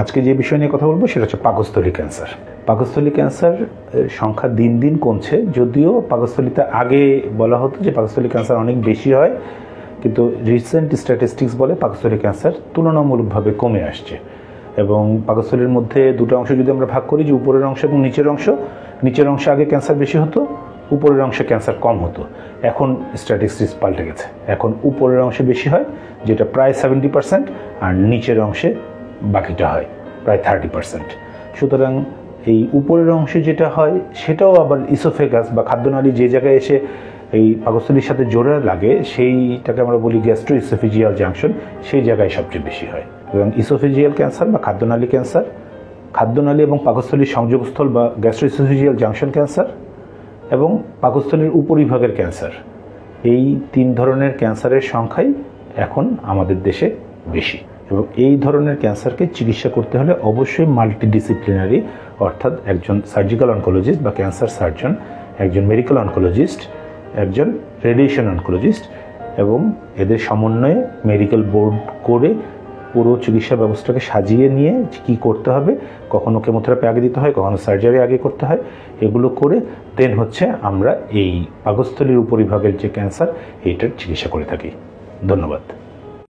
আজকে যে বিষয় নিয়ে কথা বলব সেটা হচ্ছে পাকস্থলী ক্যান্সার। পাকস্থলী ক্যান্সার সংখ্যা দিন দিন কমছে। যদিও পাকস্থলীতে আগে বলা হতো যে পাকস্থলী ক্যান্সার অনেক বেশি হয়, কিন্তু রিসেন্ট স্ট্যাটিস্টিক্স বলে পাকস্থলী ক্যান্সার তুলনামূলকভাবে কমে আসছে। এবং পাকস্থলীর মধ্যে দুটো অংশ যদি আমরা ভাগ করি, যে উপরের অংশ এবং নিচের অংশ, নিচের অংশে আগে ক্যান্সার বেশি হতো, উপরের অংশে ক্যান্সার কম হতো। এখন স্ট্যাটিস্টিক্স পাল্টে গেছে। এখন উপরের অংশে বেশি হয়, যেটা প্রায় সেভেন্টি পার্সেন্ট আর নিচের অংশে বাকিটা হয়, প্রায় থার্টি পার্সেন্ট সুতরাং এই উপরের অংশে যেটা হয়, সেটাও আবার ইসোফেগাস বা খাদ্যনালী যে জায়গায় এসে এই পাকস্থলীর সাথে জোড়া লাগে, সেইটাকে আমরা বলি গ্যাস্ট্রো ইসোফিজিয়াল জাংশন সেই জায়গায় সবচেয়ে বেশি হয়। এবং ইসোফিজিয়াল ক্যান্সার বা খাদ্যনালী ক্যান্সার খাদ্যনালী এবং পাকস্থলীর সংযোগস্থল বা গ্যাস্ট্রো ইসোফিজিয়াল জাংশন ক্যান্সার এবং পাকস্থলীর উপরিভাগের ক্যান্সার এই তিন ধরনের ক্যান্সারের সংখ্যাই এখন আমাদের দেশে বেশি। এবং এই ধরনের ক্যান্সারকে চিকিৎসা করতে হলে অবশ্যই মাল্টিডিসিপ্লিনারি অর্থাৎ একজন সার্জিক্যাল অনকোলজিস্ট বা ক্যান্সার সার্জন একজন মেডিকেল অনকোলজিস্ট একজন রেডিয়েশন অনকোলজিস্ট এবং এদের সমন্বয়ে মেডিকেল বোর্ড করে পুরো চিকিৎসা ব্যবস্থাকে সাজিয়ে নিয়ে কি করতে হবে, কখনো কেমোথেরাপি আগে দিতে হয়, কখনো সার্জারি আগে করতে হয়, এগুলো করে দেন হচ্ছে আমরা এই পাকস্থলীর উপরিভাগের যে ক্যান্সার এইটার চিকিৎসা করে থাকি। ধন্যবাদ।